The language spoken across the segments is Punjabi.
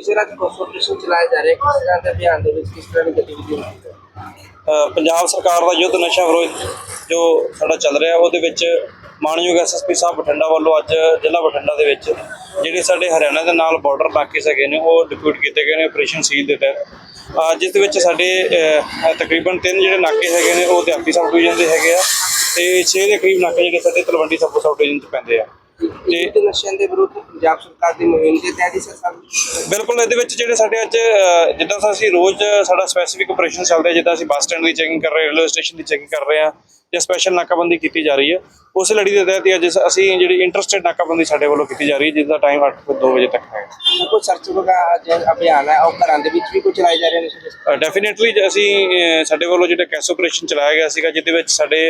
ਜਿਸ ਤਰ੍ਹਾਂ ਕੰਸਲਟੇਸ਼ਨ ਚਲਾਇਆ ਜਾ ਰਿਹਾ ਹੈ? ਤਰ੍ਹਾਂ ਦੇ ਅਭਿਆਨ ਦੇ ਵਿੱਚ, ਕਿਸ ਤਰ੍ਹਾਂ ਦੀ ਗਤੀਵਿਧੀ ਹੁੰਦੀ ਹੈ ਪੰਜਾਬ ਸਰਕਾਰ ਦਾ ਯੁੱਧ ਨਸ਼ਾ ਵਿਰੋਧ ਜੋ ਸਾਡਾ ਚੱਲ ਰਿਹਾ, ਉਹਦੇ ਵਿੱਚ ਮਾਨਯੋਗ ਐਸਐਸਪੀ ਸਾਹਿਬ ਬਠਿੰਡਾ ਵੱਲੋਂ ਅੱਜ ਜ਼ਿਲ੍ਹਾ ਬਠਿੰਡਾ ਦੇ ਵਿੱਚ ਜਿਹੜੇ ਸਾਡੇ ਹਰਿਆਣਾ ਦੇ ਨਾਲ ਬਾਰਡਰ ਇਲਾਕੇ ਹੈਗੇ ਨੇ, ਉਹ ਡਿਪਿਊਟ ਕੀਤੇ ਗਏ ਨੇ ਆਪਰੇਸ਼ਨ ਸੀਲ ਦੇ ਤਹਿਤ। ਜਿਸ ਦੇ ਵਿੱਚ ਸਾਡੇ ਤਕਰੀਬਨ ਤਿੰਨ ਜਿਹੜੇ ਨਾਕੇ ਹੈਗੇ ਨੇ, ਉਹ ਦਿਹਾਤੀ ਸਬ ਡਿਵੀਜ਼ਨ ਦੇ ਹੈਗੇ ਆ ਤੇ 6 ਦੇ ਕਰੀਬ ਨਾਕੇ ਜਿਹੜੇ ਸਾਡੇ ਤਲਵੰਡੀ ਸਬ ਸਬ ਡਿਵੀਜ਼ਨ ਚ ਪੈਂਦੇ ਆ। ਇਹ ਤੇ ਨਸ਼ਿਆਂ ਦੇ ਵਿਰੁੱਧ ਪੰਜਾਬ ਸਰਕਾਰ ਦੀ ਮੁਹਿੰਮ ਦੇ ਤਹਿਤ ਹੀ ਸਰ ਬਿਲਕੁਲ ਇਹਦੇ ਵਿੱਚ ਜਿਹੜੇ ਸਾਡੇ ਅੱਜ ਅ, ਜਿੱਦਾਂ ਅਸੀਂ ਰੋਜ਼ ਸਾਡਾ ਸਪੈਸੀਫਿਕ ਆਪਰੇਸ਼ਨ ਚੱਲਦਾ ਜਿੱਦਾਂ ਅਸੀਂ ਬੱਸ ਸਟੈਂਡ ਦੀ ਚੈਕਿੰਗ ਕਰ ਰਹੇ ਰੇਲਵੇ ਸਟੇਸ਼ਨ ਦੀ ਚੈਕਿੰਗ ਕਰ ਰਹੇ ਹਾਂ ਜਾਂ ਸਪੈਸ਼ਲ ਨਾਕਾਬੰਦੀ ਕੀਤੀ ਜਾ ਰਹੀ ਹੈ। ਉਸ ਲੜੀ ਦੇ ਤਹਿਤ ਅੱਜ ਅਸੀਂ ਜਿਹੜੀ ਇੰਟਰਸਟਿਡ ਨਾਕਾਬੰਦੀ ਸਾਡੇ ਵੱਲੋਂ ਕੀਤੀ ਜਾ ਰਹੀ ਹੈ ਜਿਸ ਦਾ ਟਾਈਮ 8 ਤੋਂ 2 ਵਜੇ ਤੱਕ ਹੈ। ਕੋਈ ਸਰਚ ਵਗਾ ਜੋ ਅਭਿਆਨ ਹੈ ਉਹ ਘਰਾਂ ਦੇ ਵਿੱਚ ਵੀ ਕੋਈ ਚਲਾਏ ਜਾ ਰਹੇ ਨੇ ਡੈਫੀਨਿਟਲੀ ਅਸੀਂ ਸਾਡੇ ਵੱਲੋਂ ਜਿਹੜਾ ਕੈਸ ਆਪਰੇਸ਼ਨ ਚਲਾਇਆ ਗਿਆ ਸੀਗਾ ਜਿਹਦੇ ਵਿੱਚ ਸਾਡੇ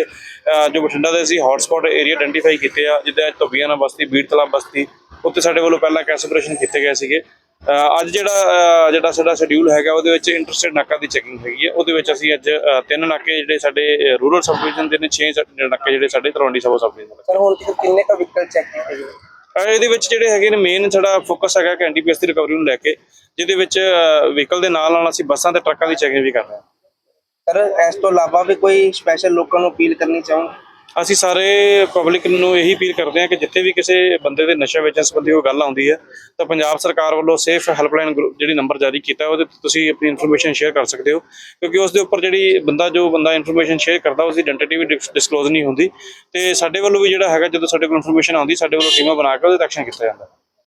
ਜੋ ਬਠਿੰਡਾ ਦੇ ਅਸੀਂ ਹੌਟਸਪੌਟ ਏਰੀਆ ਆਇਡੈਂਟੀਫਾਈ ਕੀਤੇ ਆ ਜਿੱਦਾਂ ਧੁੱਬੀਆਣਾ ਬਸਤੀ ਬੀੜ ਤਲਾਬ ਬਸਤੀ ਉੱਤੇ ਸਾਡੇ ਵੱਲੋਂ ਪਹਿਲਾਂ ਕੈਸ ਆਪਰੇਸ਼ਨ ਕੀਤੇ ਗਏ ਸੀਗੇ। ਅੱਜ ਜਿਹੜਾ ਜਿਹੜਾ ਸਾਡਾ ਸ਼ਡਿਊਲ ਹੈਗਾ ਉਹਦੇ ਵਿੱਚ ਇੰਟਰਸਟਿਡ ਨਾਕਾ ਦੀ ਚੈਕਿੰਗ ਹੈਗੀ ਹੈ। ਉਹਦੇ ਵਿੱਚ ਅਸੀਂ ਅੱਜ ਤਿੰਨ ਨਾਕੇ ਜਿਹੜੇ ਸਾਡੇ ਰੂਰਲ ਸਬ ਡਿਵੀਜ਼ਨ ਦੇ ਨੇ 6 ਨਾਕੇ ਜਿਹੜੇ ਸਾਡੇ Talwandi sub sub division sir ਹੁਣ ਤੱਕ ਕਿੰਨੇ ਕਾ ਵਹੀਕਲ ਚੈੱਕ ਕੀਤੇ ਗਏ ਇਹਦੇ ਵਿੱਚ ਜਿਹੜੇ ਹੈਗੇ ਨੇ ਮੇਨ ਸਾਡਾ ਫੋਕਸ ਹੈਗਾ ਕਿ ਐਨਡੀਪੀਐਸ ਦੀ ਰਿਕਵਰੀ ਨੂੰ ਲੈ ਕੇ ਜਿਹਦੇ ਵਿੱਚ ਵਹੀਕਲ ਦੇ ਨਾਲ ਨਾਲ ਅਸੀਂ ਬੱਸਾਂ ਤੇ ਟਰੱਕਾਂ ਦੀ ਚੈਕਿੰਗ ਵੀ ਕਰ ਰਹੇ ਹਾਂ। ਸਰ ਇਸ ਤੋਂ ਇਲਾਵਾ ਵੀ ਕੋਈ ਸਪੈਸ਼ਲ ਲੋਕਾਂ ਨੂੰ ਅਪੀਲ ਕਰਨੀ ਚਾਹੋ ਅਸੀਂ ਸਾਰੇ ਪਬਲਿਕ ਨੂੰ ਇਹੀ ਅਪੀਲ ਕਰਦੇ ਹਾਂ ਕਿ ਜਿੱਥੇ ਵੀ ਕਿਸੇ ਬੰਦੇ ਦੇ ਨਸ਼ਾ ਵੇਚਣ ਸੰਬੰਧੀ ਕੋਈ ਗੱਲ ਆਉਂਦੀ ਹੈ, ਤਾਂ ਪੰਜਾਬ ਸਰਕਾਰ ਵੱਲੋਂ ਸੇਫ ਹੈਲਪਲਾਈਨ ਗਰੁੱਪ ਜਿਹੜੀ ਨੰਬਰ ਜਾਰੀ ਕੀਤਾ, ਉਹਦੇ ਤੇ ਤੁਸੀਂ ਆਪਣੀ ਇਨਫੋਰਮੇਸ਼ਨ ਸ਼ੇਅਰ ਕਰ ਸਕਦੇ ਹੋ। ਕਿਉਂਕਿ ਉਸ ਦੇ ਉੱਪਰ ਜਿਹੜੀ ਬੰਦਾ, ਜੋ ਬੰਦਾ ਇਨਫੋਰਮੇਸ਼ਨ ਸ਼ੇਅਰ ਕਰਦਾ ਉਸ ਦੀ ਆਇਡੈਂਟੀ ਵੀ ਡਿਸਕਲੋਜ਼ ਨਹੀਂ ਹੁੰਦੀ। ਤੇ ਸਾਡੇ ਵੱਲੋਂ ਵੀ ਜਿਹੜਾ ਹੈਗਾ, ਜਦੋਂ ਸਾਡੇ ਕੋਲ ਇਨਫੋਰਮੇਸ਼ਨ ਆਉਂਦੀ, ਸਾਡੇ ਵੱਲੋਂ ਟੀਮਾਂ ਬਣਾ ਕੇ ਉਹਦੇ ਤੇ ਐਕਸ਼ਨ ਕੀਤਾ ਜਾਂਦਾ।